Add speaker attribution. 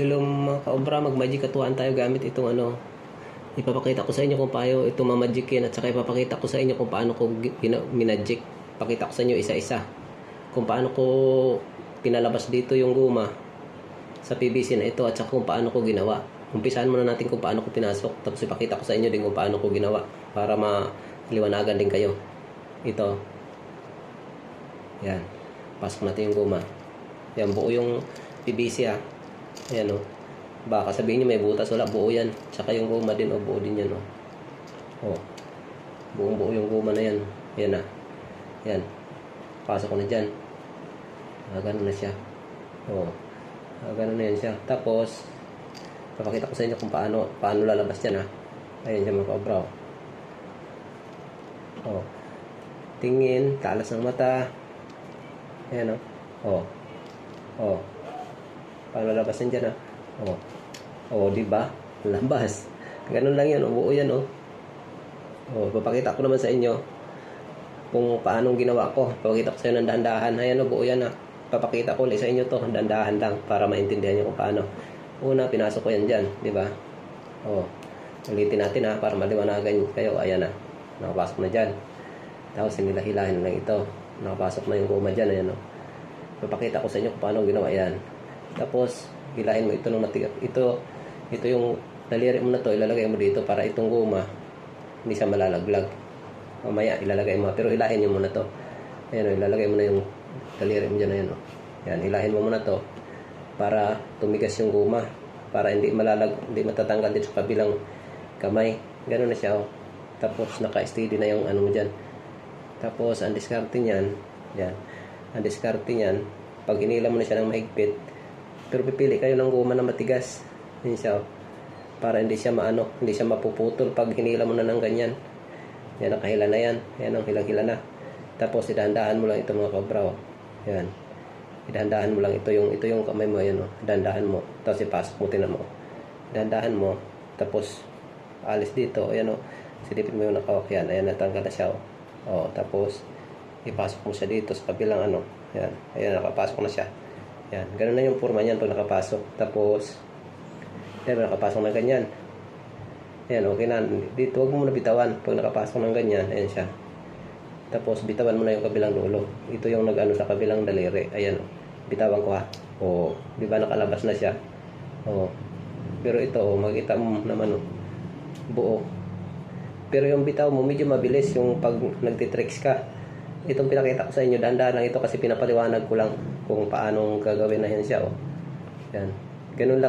Speaker 1: Hello mga kaobra, mag-magic katuan tayo gamit itong ano. Ipapakita ko sa inyo kung paano ito mamagicin at saka ipapakita ko sa inyo kung paano ko minagic. Pakita ko sa inyo isa-isa. Kung paano ko pinalabas dito yung guma sa PVC na ito at saka kung paano ko ginawa. Umpisahan muna natin kung paano ko pinasok tapos ipakita ko sa inyo din kung paano ko ginawa para maliwanagan din kayo. Ito. Yan. Pasok natin yung guma. Yan, buo yung PVC ah. Ayan o. Baka sabihin niyo may butas. Wala, buo yan. Tsaka yung guma din o, buo din yan o. O. Buong buo yung guma na yan. Yan na. Yan. Pasok ko na dyan. Ah, ganun na siya. O. Ah, ganun na yan siya. Tapos, papakita ko sa inyo kung paano, paano lalabas yan ha. Ayan siya mga kaobra. O. Tingin, talas ng mata. Ayan o. O. O. Paano labasan dyan ah? Oo. Oo, di ba? Labas. Ganun lang yan. oh. Buo yan oh. Oh, papakita ko naman sa inyo kung paano ginawa ko. Papakita ko sa inyo ng dahan-dahan. Ayan oh, buo yan ah. Papakita ko ulit sa inyo to. Dahan-dahan lang para maintindihan nyo kung paano. Una, pinasok ko yan dyan. Di ba? Oh. Ulitin natin ha para maliwanagan kayo. Ayan na. Nakapasok na dyan. Tapos sinilahilahin lang ito. Nakapasok na yung guma dyan. Ayan oh. Papakita ko sa inyo kung paano ginawa yan. Tapos, hilahin mo ito ng matigas. Ito, ito yung daliri mo na to, ilalagay mo dito para itong guma, hindi siya malalaglag. Mamaya, ilalagay mo. Pero hilahin nyo muna to. Ayan o, ilalagay mo na yung daliri mo dyan. Ayan o. Yan, hilahin mo muna to para tumigas yung guma. Para hindi malalag, hindi matatanggal dito sa kabilang kamay. Ganun na siya o. Tapos, naka-steady na yung ano mo dyan. Tapos, ang diskarte niyan, yan. Ang diskarte niyan, pag inila mo na siya ng mahigpit, pero pipili kayo ng guma na matigas. Yun siya. oh. Para hindi siya maano, hindi siya mapuputol pag hinila mo na ng ganyan. Yan, nakahila na yan. Yan ang hilang-hila na. Tapos, idahan mo lang ito mga kabra. Oh. Yan. Idahan mo lang ito yung ito yung kamay mo yan oh. Idahan mo. Tapos ipasok mo tinan mo. Idahan mo. Tapos alis dito. Ayan oh. Silipin mo yung nakawak yan. Ayan natanggal na siya oh. Oh, tapos ipasok mo siya dito sa kabilang ano. Yan. Ayan nakapasok na siya. Yan. Ganun na yung forma niyan pag nakapasok. Tapos yan nakapasok na ganyan. Ayan, okay na. Dito, huwag mo muna bitawan. Pag nakapasok ng ganyan, ayan siya. Tapos, bitawan mo na yung kabilang dulo. Ito yung nag-ano sa kabilang daliri. Ayan, bitawan ko ha. O, di ba nakalabas na siya? O, pero ito, oh, makita mo naman, buo. Pero yung bitaw mo, medyo mabilis yung pag nagtitricks ka. Itong pinakita ko sa inyo, dahan-dahan lang ito kasi pinapaliwanag ko lang kung paano gagawin na yan siya. Oh. Yan. Ganun lang.